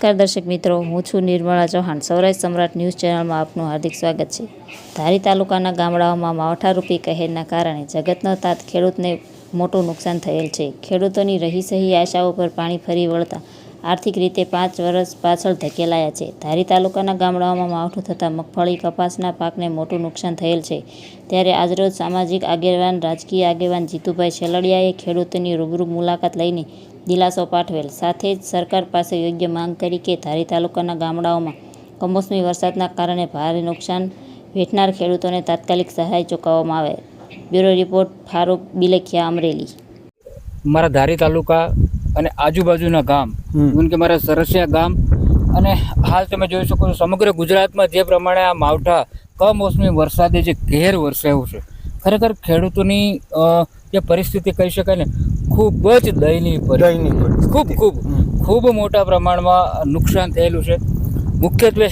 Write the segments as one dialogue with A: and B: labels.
A: નમસ્કાર દર્શક મિત્રો, હું છું નિર્મળા ચૌહાણ. સૌરાષ્ટ્ર સમ્રાટ ન્યૂઝ ચેનલમાં આપનું હાર્દિક સ્વાગત છે. ધારી તાલુકાના ગામડાઓમાં માવઠારૂપી કહેરના કારણે જગતનો તાત ખેડૂતને મોટું નુકસાન થયેલ છે. ખેડૂતોની રહી સહી આશાઓ પર પાણી ફરી વળતા આર્થિક રીતે પાંચ વર્ષ પાછળ ધકેલાયા છે. ધારી તાલુકાના ગામડાઓમાં માવઠું થતાં મગફળી, કપાસના પાકને મોટું નુકસાન થયેલ છે. ત્યારે આજરોજ સામાજિક આગેવાન, રાજકીય આગેવાન જીતુભાઈ શેલડિયાએ ખેડૂતોની રૂબરૂ મુલાકાત લઈને દિલાસો પાઠવેલ. સાથે જ સરકાર પાસે યોગ્ય માંગ કરી કે ધારી તાલુકાના ગામડાઓમાં કમોસમી વરસાદના કારણે ભારે નુકસાન વેઠનાર ખેડૂતોને તાત્કાલિક સહાય ચૂકવવામાં આવે. Bureau report, Farooq Bilakhiya Amreli.
B: મારા ધારી તાલુકા અને આજુબાજુના ગામ જેમ કે મારા સરસિયા ગામ અને હાલ તમે જોઈ શકો છો સમગ્ર ગુજરાતમાં જે પ્રમાણે આ માવઠા કમોસમી વરસાદે જે ઘેર વરસાવ્યું છે ખરેખર ખેડૂતોની જે પરિસ્થિતિ કહી શકાય ને ખૂબ જ દયનીય પરિસ્થિતિ. ખૂબ ખૂબ ખૂબ મોટા પ્રમાણમાં નુકસાન થયેલું છે. મુખ્યત્વે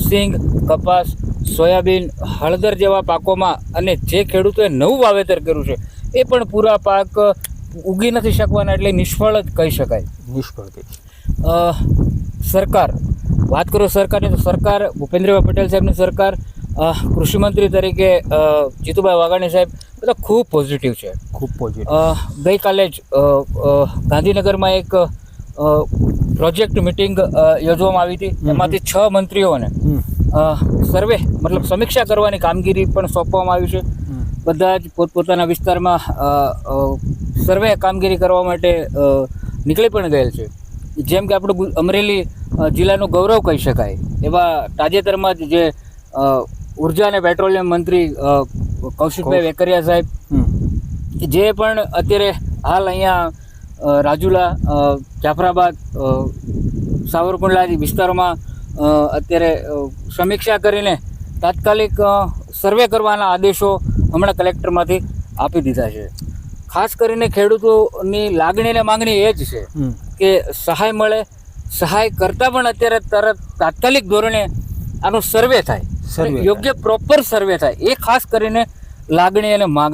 B: સિંગ કપાસ સોયાબીન હળદર જેવા પાકોમાં અને જે ખેડૂતોએ નવું વાવેતર કર્યું છે એ પણ પૂરા પાક ઉગી નથી શકવાના એટલે નિષ્ફળ જ કહી શકાય.
C: નિષ્ફળ
B: કહી સરકાર વાત કરો સરકારની તો સરકાર ભૂપેન્દ્રભાઈ પટેલ સાહેબની સરકાર કૃષિમંત્રી તરીકે જીતુભાઈ વાઘાણી સાહેબ બધા ખૂબ પોઝિટિવ છે.
C: ખૂબ પોઝિટિવ
B: ગઈકાલે જ ગાંધીનગરમાં એક પ્રોજેક્ટ મિટિંગ યોજવામાં આવી હતી. એમાંથી છ મંત્રીઓને સર્વે મતલબ સમીક્ષા કરવાની કામગીરી પણ સોંપવામાં આવી છે. બધા જ પોતપોતાના વિસ્તારમાં સર્વે કામગીરી કરવા માટે નીકળી પણ ગયેલ છે. જેમ કે આપણું અમરેલી જિલ્લાનું ગૌરવ કહી શકાય. એવા તાજેતરમાં જ જે ઊર્જા અને પેટ્રોલિયમ મંત્રી કૌશિકભાઈ વેકરિયા સાહેબ જે પણ અત્યારે હાલ અહીંયા રાજુલા જાફરાબાદ સાવરકુંડલા વિસ્તારોમાં અત્યારે સમીક્ષા કરીને તાત્કાલિક સર્વે કરવાના આદેશો હમણાં કલેક્ટરમાંથી આપી દીધા છે. ખાસ કરીને ખેડૂતોની લાગણી અને માંગણી એ જ છે કે સહાય મળે. સહાય કરતાં પણ અત્યારે તરત તાત્કાલિક ધોરણે આનો સર્વે થાય. યોગ્ય પ્રોપર સર્વે થાય. એ ખાસ કરીને લાગણી અને માંગણી